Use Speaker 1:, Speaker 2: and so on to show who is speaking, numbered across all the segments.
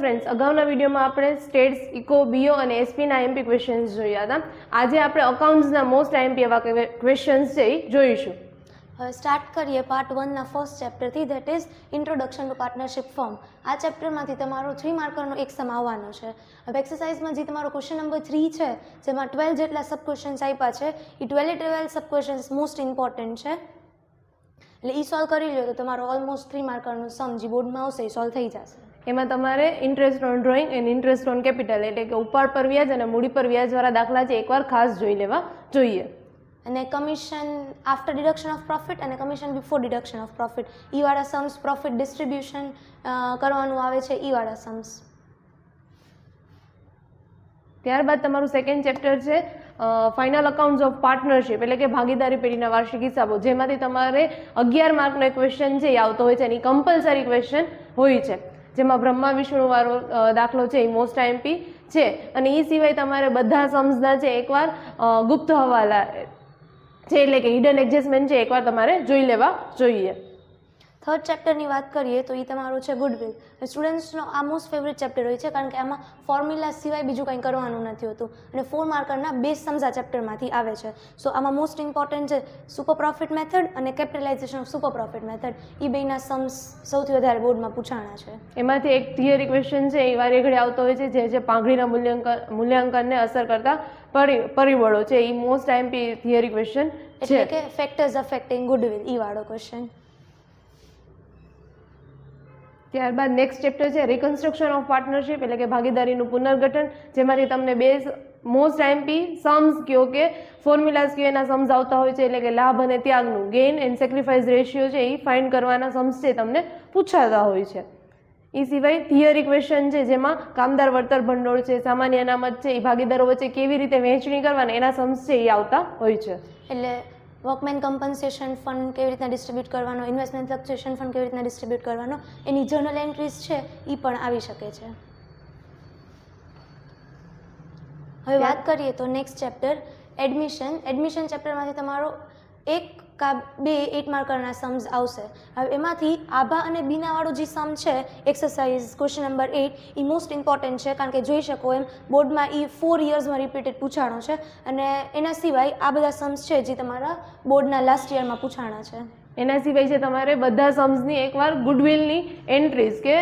Speaker 1: Friends અગાઉના વિડીયોમાં આપણે સ્ટેટ્સ ઇકો બીઓ અને એસપીના એમપી ક્વેશ્ચન્સ જોયા હતા. આજે આપણે અકાઉન્ટ્સના મોસ્ટ આઈએમપી એવા ક્વેશ્ચન્સ છે એ જોઈશું.
Speaker 2: હવે સ્ટાર્ટ કરીએ પાર્ટ વનના first ચેપ્ટરથી that is introduction to partnership form આ ચેપ્ટરમાંથી તમારો થ્રી માર્કરનો એક સમ આવવાનો છે. હવે એક્સરસાઇઝમાં જે તમારો ક્વેશ્ચન નંબર થ્રી છે, જેમાં ટ્વેલ્વ જેટલા સબ ક્વેશ્ચન્સ આપ્યા છે, એ twelve twelve sub questions most important છે. એટલે એ સોલ્વ કરી લો તો તમારો ઓલમોસ્ટ થ્રી માર્કરનું સમ જે બોર્ડમાં આવશે એ સોલ્વ થઈ જશે.
Speaker 1: એમાં તમારે interest on drawing and interest on capital એટલે કે ઉપાડ પર વ્યાજ અને મૂડી પર વ્યાજવાળા દાખલા છે એકવાર ખાસ જોઈ લેવા જોઈએ.
Speaker 2: અને commission after deduction of profit અને commission before deduction of profit ઈવાળા વાળા સમ્સ પ્રોફિટ ડિસ્ટ્રીબ્યુશન કરવાનું આવે છે ઈવાળા વાળા સમ્સ
Speaker 1: ત્યારબાદ તમારું સેકન્ડ ચેપ્ટર છે ફાઇનલ અકાઉન્ટ્સ ઓફ પાર્ટનરશિપ એટલે કે ભાગીદારી પેઢીના વાર્ષિક હિસાબો. જેમાંથી તમારે અગિયાર માર્કનો એક ક્વેશ્ચન છે એ આવતો હોય છે એની કમ્પલસરી ક્વેશ્ચન હોય છે. જેમાં બ્રહ્મા વિષ્ણુ વાળો દાખલો છે એ મોસ્ટ આઈએમપી છે. અને એ સિવાય તમારે બધા સમજના છે એકવાર ગુપ્ત હવાલા, છે એટલે કે હિડન એડજસ્ટમેન્ટ છે, એકવાર તમારે જોઈ લેવા જોઈએ.
Speaker 2: થર્ડ ચેપ્ટરની વાત કરીએ તો એ તમારું છે ગુડવિલ સ્ટુડન્ટ્સનો આ મોસ્ટ ફેવરેટ ચેપ્ટર હોય છે કારણ કે આમાં ફોર્મ્યુલા સિવાય બીજું કંઈ કરવાનું નથી હોતું. અને ફોર માર્કરના બેઝ સમજા ચેપ્ટરમાંથી આવે છે. સો આમાં મોસ્ટ ઇમ્પોર્ટન્ટ છે સુપર પ્રોફિટ મેથડ અને capitalization of super profit method એ બેના સમ્સ સૌથી વધારે બોર્ડમાં પૂછાણા છે.
Speaker 1: એમાંથી એક થિયરી ક્વેશ્ચન છે એ વારે ઘડે આવતો હોય છે જે જે પાંગડીના મૂલ્યાંકન મૂલ્યાંકનને અસર કરતા પરિબળો છે. એ મોસ્ટ ટાઈમ થિયરી ક્વેશ્ચન
Speaker 2: એટલે કે ફેક્ટર્સ અફેક્ટિંગ ગુડવિલ એ વાળો ક્વેશ્ચન
Speaker 1: ત્યારબાદ નેક્સ્ટ ચેપ્ટર છે રિકન્સ્ટ્રક્શન ઓફ પાર્ટનરશિપ એટલે કે ભાગીદારીનું પુનર્ગઠન, જેમાંથી તમને બે મોસ્ટ એમ્પી સમ્સ કયો કે ફોર્મ્યુલાઝ કયો એના સમ્સ આવતા હોય છે, એટલે કે લાભ અને ત્યાગનું ગેઇન એન્ડ સેક્રિફાઈસ રેશિયો છે, એ ફાઇન્ડ કરવાના સમ્સ છે, તમને પૂછાતા હોય છે. એ સિવાય થિયરી ક્વેશ્ચન છે, જેમાં કામદાર, વળતર, ભંડોળ છે, સામાન્ય અનામત છે, એ ભાગીદારો વચ્ચે કેવી રીતે વહેંચણી કરવાના, એના સમ્સ છે, એ આવતા હોય છે.
Speaker 2: એટલે વર્કમેન કમ્પન્સેશન ફંડ કેવી રીતના ડિસ્ટ્રીબ્યુટ કરવાનો, ઇન્વેસ્ટમેન્ટ ફ્લક્ચ્યુએશન ફંડ કેવી રીતના ડિસ્ટ્રીબ્યુટ કરવાનો, એની જર્નલ એન્ટ્રીઝ છે એ પણ આવી શકે છે. હવે વાત કરીએ તો નેક્સ્ટ ચેપ્ટર એડમિશન એડમિશન ચેપ્ટરમાંથી તમારો એક કા બે એટ માર્કરના સમ્સ આવશે. હવે એમાંથી આભા અને બીનાવાળો જે સમ છે એક્સરસાઇઝ ક્વેશ્ચન નંબર એટ એ મોસ્ટ ઇમ્પોર્ટન્ટ છે, કારણ કે જોઈ શકો એમ બોર્ડમાં એ ફોર યર્સમાં રિપીટેડ પૂછાણો છે. અને એના સિવાય આ બધા સમ્સ છે જે તમારા બોર્ડના લાસ્ટ યરમાં પૂછાણા છે.
Speaker 1: એના સિવાય છે તમારે બધા સમ્સની એકવાર ગુડવિલની એન્ટ્રીઝ કે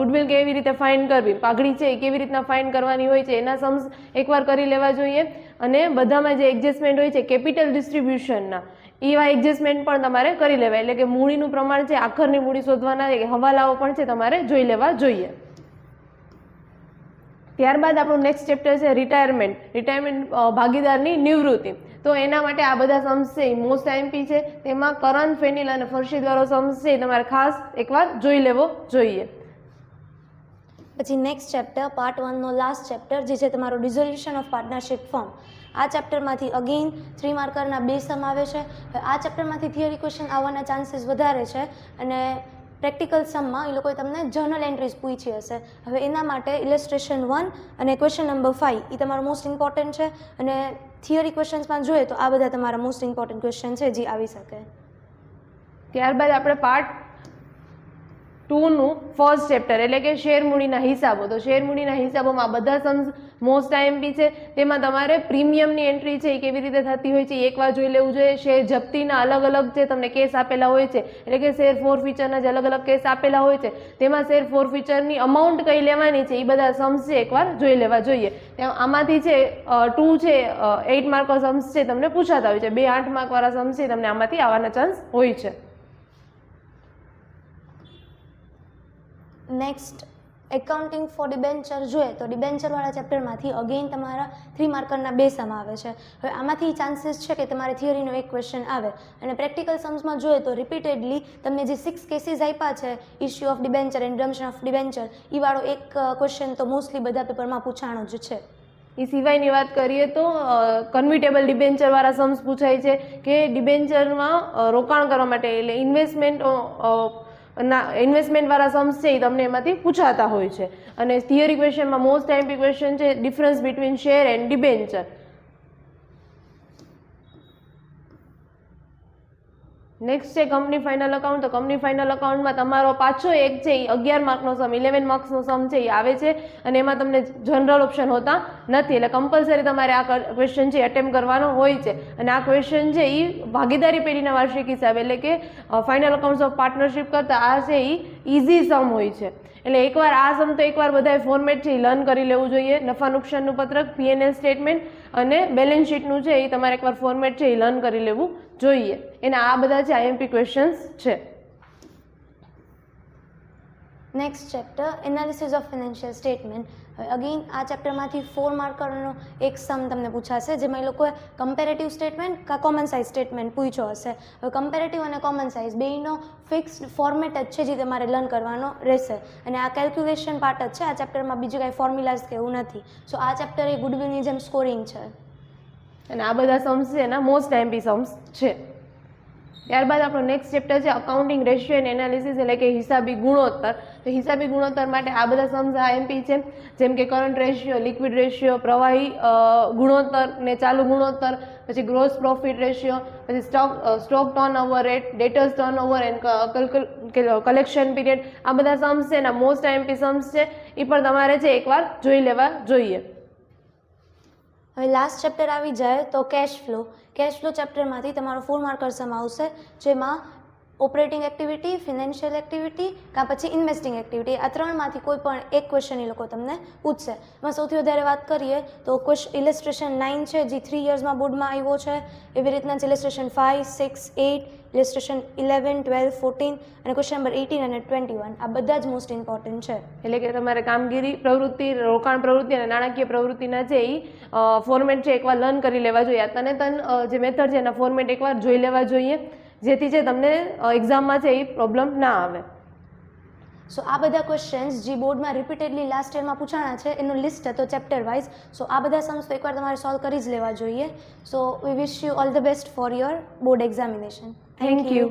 Speaker 1: ગુડવિલ કેવી રીતે ફાઇન કરવી, પાઘડી છે એ કેવી રીતના ફાઇન કરવાની હોય છે, એના સમ્સ એકવાર કરી લેવા જોઈએ. અને બધામાં જે એડજસ્ટમેન્ટ હોય છે કેપિટલ ડિસ્ટ્રીબ્યુશનના એવા એડજસ્ટમેન્ટ પણ તમારે કરી લેવા એટલે કે મૂડીનું પ્રમાણ છે, આખરની મૂડી શોધવાના હવાલાઓ પણ છે, તમારે જોઈ લેવા જોઈએ. ત્યારબાદ આપણું નેક્સ્ટ ચેપ્ટર છે રિટાયરમેન્ટ રિટાયરમેન્ટ ભાગીદારની નિવૃત્તિ. તો એના માટે આ બધા સમ્સ મોસ્ટ આઈએમપી છે. તેમાં કરન ફેનિલ અને ફરશીદવાળો સમ્સ છે તમારે ખાસ એકવાર જોઈ લેવો જોઈએ.
Speaker 2: પછી નેક્સ્ટ ચેપ્ટર પાર્ટ વનનો લાસ્ટ ચેપ્ટર જે છે તમારો ડિઝોલ્યુશન ઓફ પાર્ટનરશિપ ફોર્મ આ ચેપ્ટરમાંથી અગેઇન થ્રી માર્કરના બે સમ આવે છે. આ ચેપ્ટરમાંથી થિયરી ક્વેશ્ચન આવવાના ચાન્સીસ વધારે છે અને પ્રેક્ટિકલ સમમાં એ લોકોએ તમને જર્નલ એન્ટ્રીઝ પૂછી હશે. હવે એના માટે ઇલેસ્ટ્રેશન વન અને ક્વેશ્ચન નંબર ફાઇવ એ તમારો મોસ્ટ ઇમ્પોર્ટન્ટ છે. અને થિયરી ક્વેશ્ચન્સમાં જોઈએ તો આ બધા તમારા મોસ્ટ ઇમ્પોર્ટન્ટ ક્વેશ્ચન છે, જે આવી શકે.
Speaker 1: ત્યારબાદ આપણે પાર્ટ ટુનું ફર્સ્ટ ચેપ્ટર એટલે કે શેર મૂડીના હિસાબો. તો શેર મૂડીના હિસાબોમાં બધા સમ્સ મોસ્ટ આઈએમપી છે. તેમાં તમારે પ્રીમિયમની એન્ટ્રી છે એ કેવી રીતે થતી હોય છે એકવાર જોઈ લેવું જોઈએ. શેર જપ્તીના અલગ અલગ જે તમને કેસ આપેલા હોય છે, એટલે કે શેર ફોર ફીચરના જે અલગ અલગ કેસ આપેલા હોય છે, તેમાં શેર ફોર ફીચરની અમાઉન્ટ કઈ લેવાની છે એ બધા સમ્સ છે એકવાર જોઈ લેવા જોઈએ. આમાંથી છે ટુ છે એઇટ માર્ક સમ્સ છે તમને પૂછાતા હોય છે. બે, આઠ માર્કવાળા સમ્સ છે તમને આમાંથી આવવાના ચાન્સ હોય છે.
Speaker 2: નેક્સ્ટ એકાઉન્ટિંગ ફોર ડિબેન્ચર જોઈએ, તો ડિબેન્ચરવાળા ચેપ્ટરમાંથી અગેઇન તમારા થ્રી માર્કરના બે સમ આવે છે. હવે આમાંથી ચાન્સીસ છે કે તમારે થિયરીનો એક ક્વેશ્ચન આવે. અને પ્રેક્ટિકલ સમ્સમાં જોઈએ તો રિપીટેડલી તમને જે સિક્સ કેસીસ આપ્યા છે issue of debenture and redemption of debenture એ વાળો એક ક્વેશ્ચન તો મોસ્ટલી બધા પેપરમાં પૂછાણો જ છે.
Speaker 1: એ સિવાયની વાત કરીએ તો કન્વિટેબલ ડિબેન્ચરવાળા સમ્સ પૂછાય છે કે ડિબેન્ચરમાં રોકાણ કરવા માટે, એટલે ઇન્વેસ્ટમેન્ટ ઇન્વેસ્ટમેન્ટ વાળા સમ્સ છે એ તમને એમાંથી પૂછાતા હોય છે. અને થિયરી ક્વેશ્ચનમાં મોસ્ટ ટાઈમ ક્વેશ્ચન છે difference between share and debenture next છે કંપની ફાઇનલ અકાઉન્ટ તો કંપની ફાઇનલ અકાઉન્ટમાં તમારો પાછો એક છે એ અગિયાર માર્કનો સમ ઇલેવન માર્ક્સનો સમ છે એ આવે છે અને એમાં તમને જનરલ ઓપ્શન હોતા નથી. એટલે કમ્પલસરી તમારે આ ક્વેશ્ચન છે એટેમ્પ કરવાનો હોય છે. અને આ ક્વેશ્ચન છે એ ભાગીદારી પેઢીના વાર્ષિક હિસાબે એટલે કે ફાઇનલ અકાઉન્ટ્સ ઓફ પાર્ટનરશિપ કરતાં આ છે એ ઇઝી સમ હોય છે. એટલે એકવાર આ સમ તો એકવાર બધાએ ફોર્મેટ છે એ લર્ન કરી લેવું જોઈએ. નફા નુકસાનનું પત્રક પીએનએલ સ્ટેટમેન્ટ અને બેલેન્સ શીટનું છે એ તમારે એકવાર ફોર્મેટ છે એ લર્ન કરી લેવું જોઈએ. એના આ બધા જે આઈએમપી ક્વેશ્ચન્સ છે.
Speaker 2: Next chapter analysis of financial statement હવે અગેઇન આ ચેપ્ટરમાંથી ફોર માર્કરનો એક સમ તમને પૂછાશે, જેમાં એ લોકોએ કમ્પેરેટિવ સ્ટેટમેન્ટ કા કોમન સાઇઝ સ્ટેટમેન્ટ પૂછ્યો હશે. હવે કમ્પેરેટિવ અને કોમન સાઇઝ બેયનો ફિક્સ્ડ ફોર્મેટ જ છે જે તમારે લર્ન કરવાનો રહેશે. અને આ કેલ્ક્યુલેશન પાર્ટ જ છે, આ ચેપ્ટરમાં બીજું કાંઈ ફોર્મ્યુલાઝ કે એવું નથી. સો આ ચેપ્ટર એ ગુડવિલની જેમ સ્કોરિંગ છે.
Speaker 1: અને આ બધા સમ્સ છે એના મોસ્ટ આઈએમપી સમ્સ છે. ત્યારબાદ આપણો નેક્સ્ટ ચેપ્ટર છે અકાઉન્ટિંગ રેશિયો એન્ડ એનાલિસિસ એટલે કે હિસાબી ગુણોત્તર. તો હિસાબી ગુણોત્તર માટે આ બધા સમ્સ આઈએમપી છે. જેમ કે કરંટ રેશિયો લિક્વિડ રેશિયો પ્રવાહી ગુણોત્તર ને ચાલુ ગુણોત્તર, પછી ગ્રોસ પ્રોફિટ રેશિયો પછી stock stock turnover rate debtors turnover and collection period આ બધા સમ્સ છે એના મોસ્ટ આઈએમપી સમ્સ છે. એ પણ તમારે છે એકવાર જોઈ લેવા જોઈએ.
Speaker 2: હવે લાસ્ટ ચેપ્ટર આવી જાય તો કેશ ફ્લો કેશ ફ્લો ચેપ્ટરમાંથી તમારો ફૂલ માર્કર સમ આવશે, જેમાં ઓપરેટિંગ એક્ટિવિટી, ફિનાન્શિયલ એક્ટિવિટી, કાં પછી ઇન્વેસ્ટિંગ એક્ટિવિટી. આ ત્રણમાંથી કોઈ પણ એક ક્વેશ્ચન એ લોકો તમને પૂછશે. એમાં સૌથી વધારે વાત કરીએ તો ક્વેશ્ચન ઇલેસ્ટ્રેશન નાઇન છે, જે થ્રી યર્સમાં બોર્ડમાં આવ્યો છે. એવી રીતના જ illustration five six eight illustration eleven twelve fourteen અને ક્વેશ્ચન નંબર એટીન અને ટ્વેન્ટી વન આ બધા જ મોસ્ટ ઇમ્પોર્ટન્ટ છે.
Speaker 1: એટલે કે તમારે કામગીરી, પ્રવૃત્તિ, રોકાણ પ્રવૃત્તિ અને નાણાકીય પ્રવૃત્તિના જે ફોર્મેટ છે, એકવાર લર્ન કરી લેવા જોઈએ. તને તન જે મેથડ છે એના ફોર્મેટ એકવાર જોઈ લેવા જોઈએ. જેથી જે તમને એક્ઝામમાં છે એ પ્રોબ્લેમ ના આવે.
Speaker 2: સો આ બધા ક્વેશ્ચન્સ જે બોર્ડમાં રિપીટેડલી લાસ્ટ યરમાં પૂછાણા છે એનું લિસ્ટ હતો ચેપ્ટર વાઇઝ સો આ બધા સમ્સ તો એકવાર તમારે સોલ્વ કરી જ લેવા જોઈએ. So we wish you all the best for your board examination
Speaker 1: thank you